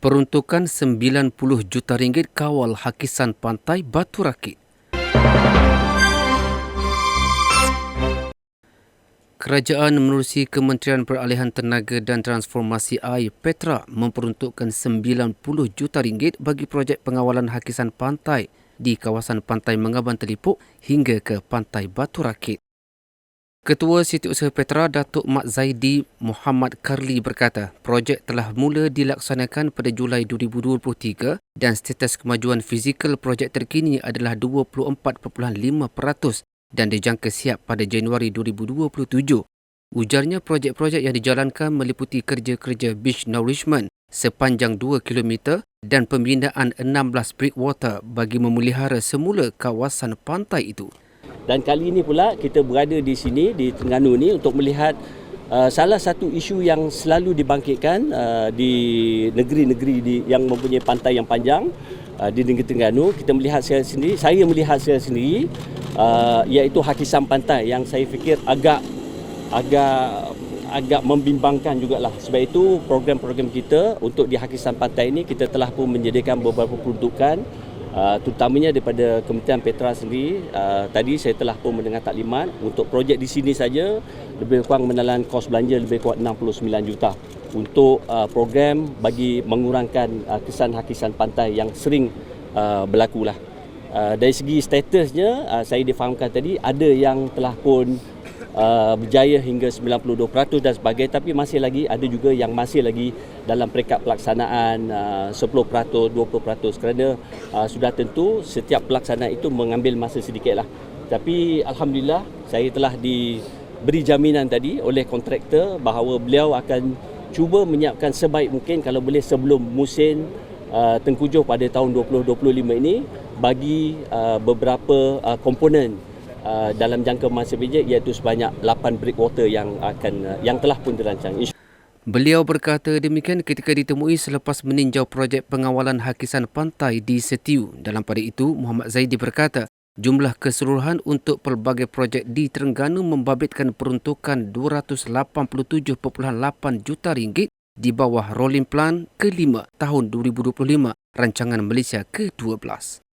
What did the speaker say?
peruntukan 90 juta ringgit kawal hakisan pantai Batu Rakit. Kerajaan menerusi Kementerian Peralihan Tenaga dan Transformasi Air Petra memperuntukkan 90 juta ringgit bagi projek pengawalan hakisan pantai di kawasan Pantai Mengaban Telipuk hingga ke Pantai Batu Rakit. Ketua Setiausaha Petra Datuk Mat Zaidi Muhammad Karli berkata, projek telah mula dilaksanakan pada Julai 2023 dan status kemajuan fizikal projek terkini adalah 24.5% dan dijangka siap pada Januari 2027. Ujarnya projek-projek yang dijalankan meliputi kerja-kerja beach nourishment sepanjang 2 km dan pembinaan 16 breakwater bagi memelihara semula kawasan pantai itu. Dan kali ini pula kita berada di sini di Terengganu ni untuk melihat uh, salah satu isu yang selalu dibangkitkan uh, di negeri-negeri di, yang mempunyai pantai yang panjang uh, di negeri Terengganu. Kita melihat secara sendiri, saya melihat secara sendiri uh, iaitu hakisan pantai yang saya fikir agak agak agak membimbangkan jugalah. Sebab itu program-program kita untuk di hakisan pantai ini kita telah pun menyediakan beberapa peruntukan Uh, terutamanya daripada Kementerian Petra sendiri uh, tadi saya telah pun mendengar taklimat untuk projek di sini saja lebih kurang menelan kos belanja lebih kurang 69 juta untuk uh, program bagi mengurangkan uh, kesan hakisan pantai yang sering uh, berlaku lah. Uh, dari segi statusnya uh, saya difahamkan tadi ada yang telah pun uh, berjaya hingga 92% dan sebagainya. Tapi masih lagi ada juga yang masih lagi dalam peringkat pelaksanaan uh, 10% 20% kerana uh, sudah tentu setiap pelaksanaan itu mengambil masa sedikit lah. Tapi Alhamdulillah saya telah diberi jaminan tadi oleh kontraktor bahawa beliau akan cuba menyiapkan sebaik mungkin kalau boleh sebelum musim uh, tengkujuh pada tahun 2025 ini bagi uh, beberapa uh, komponen uh, dalam jangka masa bijak iaitu sebanyak 8 breakwater yang akan uh, yang telah pun dirancang. Beliau berkata demikian ketika ditemui selepas meninjau projek pengawalan hakisan pantai di Setiu. Dalam pada itu, Muhammad Zaidi berkata, jumlah keseluruhan untuk pelbagai projek di Terengganu membabitkan peruntukan 287.8 juta ringgit di bawah Rolling Plan ke-5 tahun 2025, rancangan Malaysia ke-12.